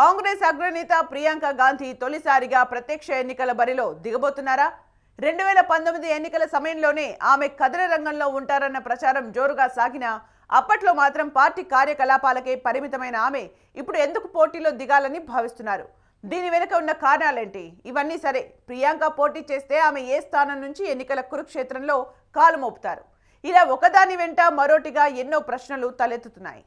కాంగ్రెస్ అగ్రనేత ప్రియాంక గాంధీ తొలిసారిగా ప్రత్యక్ష ఎన్నికల బరిలో దిగబోతున్నారా? రెండు వేల పంతొమ్మిది ఎన్నికల సమయంలోనే ఆమె కథన రంగంలో ఉంటారన్న ప్రచారం జోరుగా సాగినా అప్పట్లో మాత్రం పార్టీ కార్యకలాపాలకే పరిమితమైన ఆమె ఇప్పుడు ఎందుకు పోటీలో దిగాలని భావిస్తున్నారు? దీని వెనుక ఉన్న కారణాలేంటి? ఇవన్నీ సరే. ప్రియాంక పోటీ చేస్తే ఆమె ఏ స్థానం నుంచి ఎన్నికల కురుక్షేత్రంలో కాలు మోపుతారు? ఇలా ఒకదాని వెంట మరోటిగా ఎన్నో ప్రశ్నలు తలెత్తుతున్నాయి.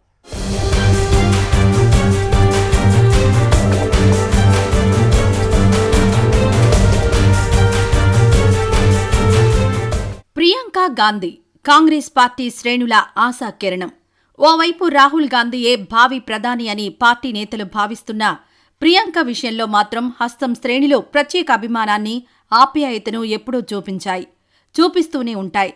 సోనియా గాంధీ కాంగ్రెస్ పార్టీ శ్రేణుల ఆశా కిరణం ఓవైపు రాహుల్ గాంధీయే భావి ప్రధాని అని పార్టీ నేతలు భావిస్తున్నా ప్రియాంక విషయంలో మాత్రం హస్తం శ్రేణిలో ప్రత్యేక అభిమానాన్ని ఆప్యాయతను ఎప్పుడూ చూపించాయి. చూపిస్తూనే ఉంటాయి.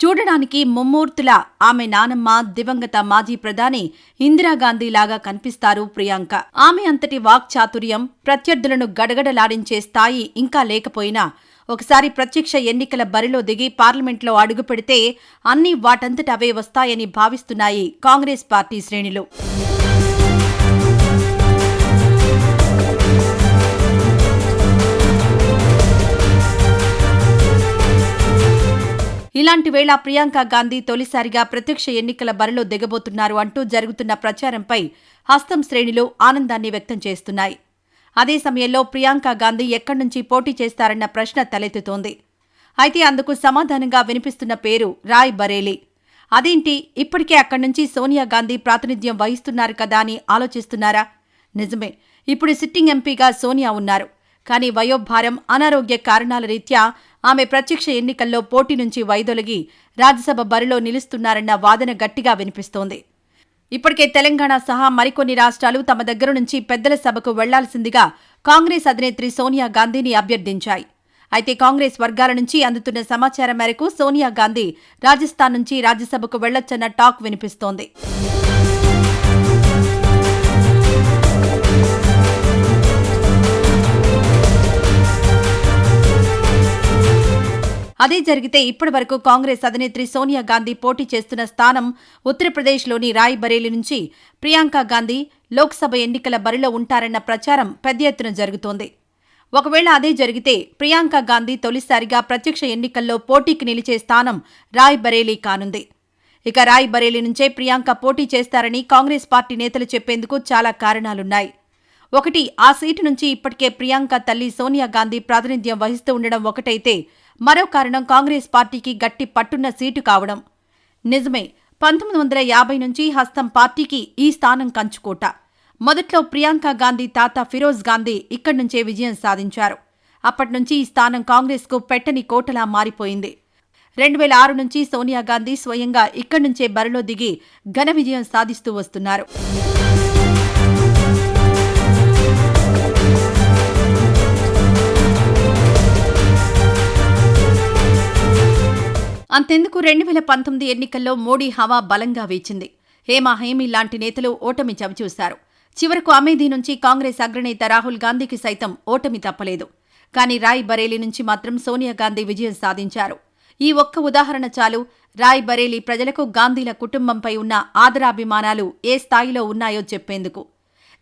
చూడడానికి ముమ్మూర్తుల ఆమె నానమ్మ దివంగత మాజీ ప్రధాని ఇందిరాగాంధీలాగా కనిపిస్తారు ప్రియాంక. ఆమె అంతటి వాక్చాతుర్యం ప్రత్యర్థులను గడగడలాడించే స్థాయి ఇంకా లేకపోయినా ఒకసారి ప్రత్యక్ష ఎన్నికల బరిలో దిగి పార్లమెంట్లో అడుగుపెడితే అన్నీ వాటంతట అవే వస్తాయని భావిస్తున్నాయి కాంగ్రెస్ పార్టీ శ్రేణులు. ఇలాంటి వేళ ప్రియాంక గాంధీ తొలిసారిగా ప్రత్యక్ష ఎన్నికల బరిలో దిగబోతున్నారు అంటూ జరుగుతున్న ప్రచారంపై హస్తం శ్రేణులు ఆనందాన్ని వ్యక్తం చేస్తున్నాయి. అదే సమయంలో ప్రియాంక గాంధీ ఎక్కడి నుంచి పోటీ చేస్తారన్న ప్రశ్న తలెత్తుతోంది. అయితే అందుకు సమాధానంగా వినిపిస్తున్న పేరు రాయ్ బరేలీ. అదేంటి ఇప్పటికే అక్కడి నుంచి సోనియా గాంధీ ప్రాతినిధ్యం వహిస్తున్నారు కదా అని ఆలోచిస్తున్నారా? నిజమే ఇప్పుడు సిట్టింగ్ ఎంపీగా సోనియా ఉన్నారు. కానీ వయోభారం అనారోగ్య కారణాల రీత్యా ఆమె ప్రత్యక్ష ఎన్నికల్లో పోటీ నుంచి వైదొలిగి రాజ్యసభ బరిలో నిలుస్తున్నారన్న వాదన గట్టిగా వినిపిస్తోంది. ఇప్పటికే తెలంగాణ సహా మరికొన్ని రాష్ట్రాలు తమ దగ్గర నుంచి పెద్దల సభకు వెళ్ళాల్సిందిగా కాంగ్రెస్ అధినేత్రి సోనియా గాంధీని అభ్యర్థించాయి. అయితే కాంగ్రెస్ వర్గాల నుంచి అందుతున్న సమాచారం మేరకు సోనియా గాంధీ రాజస్థాన్ నుంచి రాజ్యసభకు వెళ్ళొచ్చన్న టాక్ వినిపిస్తోంది. అదే జరిగితే ఇప్పటి వరకు కాంగ్రెస్ అధినేత్రి సోనియా గాంధీ పోటీ చేస్తున్న స్థానం ఉత్తరప్రదేశ్లోని రాయ్ బరేలీ నుంచి ప్రియాంక గాంధీ లోక్సభ ఎన్నికల బరిలో ఉంటారన్న ప్రచారం పెద్ద ఎత్తున జరుగుతోంది. ఒకవేళ అదే జరిగితే ప్రియాంక గాంధీ తొలిసారిగా ప్రత్యక్ష ఎన్నికల్లో పోటీకి నిలిచే స్థానం రాయ్ బరేలీ కానుంది. ఇక రాయ్ బరేలీ నుంచే ప్రియాంక పోటీ చేస్తారని కాంగ్రెస్ పార్టీ నేతలు చెప్పేందుకు చాలా కారణాలున్నాయి. ఒకటి ఆ సీటు నుంచి ఇప్పటికే ప్రియాంక తల్లి సోనియా గాంధీ ప్రాతినిధ్యం వహిస్తూ ఉండడం ఒకటైతే మరో కారణం కాంగ్రెస్ పార్టీకి గట్టి పట్టున్న సీటు కావడం. నిజమే పంతొమ్మిది వందల యాభై నుంచి హస్తం పార్టీకి ఈ స్థానం కంచుకోట. మొదట్లో ప్రియాంక గాంధీ తాత ఫిరోజ్ గాంధీ ఇక్కడి నుంచే విజయం సాధించారు. అప్పట్నుంచి ఈ స్థానం కాంగ్రెస్కు పెట్టని కోటలా మారిపోయింది. రెండు వేల ఆరు నుంచి సోనియా గాంధీ స్వయంగా ఇక్కడి నుంచే బరిలో దిగి ఘన విజయం సాధిస్తూ వస్తున్నారు. అంతెందుకు రెండు వేల పంతొమ్మిది ఎన్నికల్లో మోడీ హవా బలంగా వీచింది. హేమా హేమి లాంటి నేతలు ఓటమి చవిచూశారు చివరకు అమేధీ నుంచి కాంగ్రెస్ అగ్రనేత రాహుల్ గాంధీకి సైతం ఓటమి తప్పలేదు. కానీ రాయ్ బరేలీ నుంచి మాత్రం సోనియా గాంధీ విజయం సాధించారు. ఈ ఒక్క ఉదాహరణ చాలు రాయ్ బరేలీ ప్రజలకు గాంధీల కుటుంబంపై ఉన్న ఆదరాభిమానాలు ఏ స్థాయిలో ఉన్నాయో చెప్పేందుకు.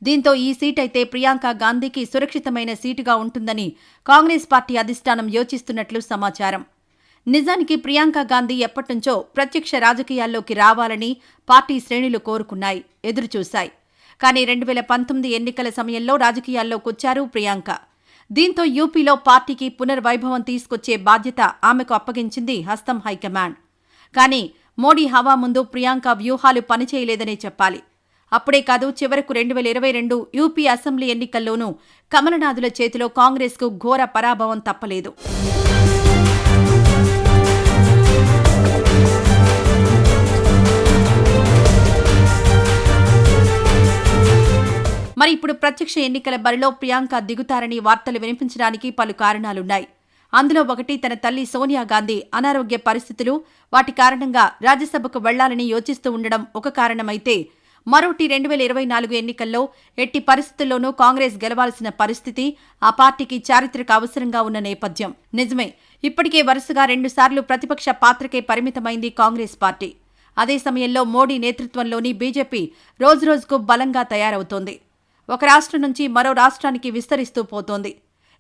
దీంతో ఈ సీటైతే ప్రియాంక గాంధీకి సురక్షితమైన సీటుగా ఉంటుందని కాంగ్రెస్ పార్టీ అధిష్టానం యోచిస్తున్నట్లు సమాచారం. నిజానికి ప్రియాంక గాంధీ ఎప్పటినుంచో ప్రత్యక్ష రాజకీయాల్లోకి రావాలని పార్టీ శ్రేణులు కోరుకున్నాయి ఎదురుచూశాయి. కానీ రెండు వేల పంతొమ్మిది ఎన్నికల సమయంలో రాజకీయాల్లోకొచ్చారు ప్రియాంక. దీంతో యూపీలో పార్టీకి పునర్వైభవం తీసుకొచ్చే బాధ్యత ఆమెకు అప్పగించింది హస్తం హైకమాండ్. కానీ మోడీ హవా ముందు ప్రియాంక వ్యూహాలు పనిచేయలేదనే చెప్పాలి. అప్పుడే కాదు చివరకు రెండు వేల ఇరవై రెండు యూపీ అసెంబ్లీ ఎన్నికల్లోనూ కమలనాథుల చేతిలో కాంగ్రెస్కు ఘోర పరాభవం తప్పలేదు. మరి ఇప్పుడు ప్రత్యక్ష ఎన్నికల బరిలో ప్రియాంక దిగుతారని వార్తలు వినిపించడానికి పలు కారణాలున్నాయి. అందులో ఒకటి తన తల్లి సోనియా గాంధీ అనారోగ్య పరిస్థితులు వాటి కారణంగా రాజ్యసభకు వెళ్ళాలని యోచిస్తూ ఉండడం ఒక కారణమైతే మరోటి రెండు వేల ఇరవై నాలుగు ఎన్నికల్లో ఎట్టి పరిస్థితుల్లోనూ కాంగ్రెస్ గెలవాల్సిన పరిస్థితి ఆ పార్టీకి చారిత్రక అవసరంగా ఉన్న నేపథ్యం. నిజమే ఇప్పటికే వరుసగా రెండుసార్లు ప్రతిపక్ష పాత్రకే పరిమితమైంది కాంగ్రెస్ పార్టీ. అదే సమయంలో మోడీ నేతృత్వంలోని బీజేపీ రోజురోజుకు బలంగా తయారవుతోంది. ఒక రాష్ట్రం నుంచి మరో రాష్ట్రానికి విస్తరిస్తూ పోతోంది.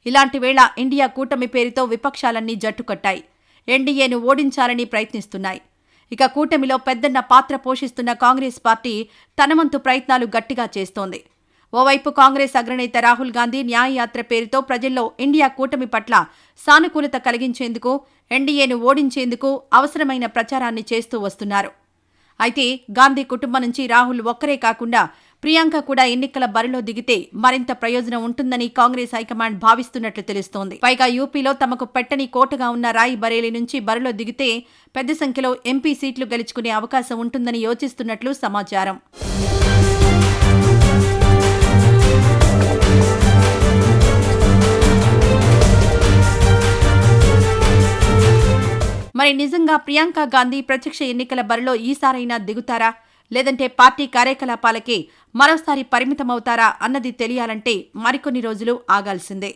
ఇలాంటి వేళ ఇండియా కూటమి పేరుతో విపక్షాలన్నీ జట్టుకట్టాయి. ఎన్డీఏను ఓడించాలని ప్రయత్నిస్తున్నాయి. ఇక కూటమిలో పెద్దన్న పాత్ర పోషిస్తున్న కాంగ్రెస్ పార్టీ తనవంతు ప్రయత్నాలు గట్టిగా చేస్తోంది. ఓవైపు కాంగ్రెస్ అగ్రనేత రాహుల్ గాంధీ న్యాయయాత్ర పేరుతో ప్రజల్లో ఇండియా కూటమి పట్ల సానుకూలత కలిగించేందుకు ఎన్డీఏను ఓడించేందుకు అవసరమైన ప్రచారాన్ని చేస్తూ వస్తున్నారు. అయితే గాంధీ కుటుంబం నుంచి రాహుల్ ఒక్కరే కాకుండా ప్రియాంక కూడా ఎన్నికల బరిలో దిగితే మరింత ప్రయోజనం ఉంటుందని కాంగ్రెస్ హైకమాండ్ భావిస్తున్నట్లు తెలుస్తోంది. పైగా యూపీలో తమకు పెట్టని కోటగా ఉన్న రాయి బరేలీ నుంచి బరిలో దిగితే పెద్ద సంఖ్యలో ఎంపీ సీట్లు గెలుచుకునే అవకాశం ఉంటుందని యోచిస్తున్నట్లు సమాచారం. మరి నిజంగా ప్రియాంక గాంధీ ప్రత్యక్ష ఎన్నికల బరిలో ఈసారైనా దిగుతారా? లేదంటే పార్టీ కార్యకలాపాలకే మరోసారి పరిమితమవుతారా అన్నది తెలియాలంటే మరికొన్ని రోజులు ఆగాల్సిందే.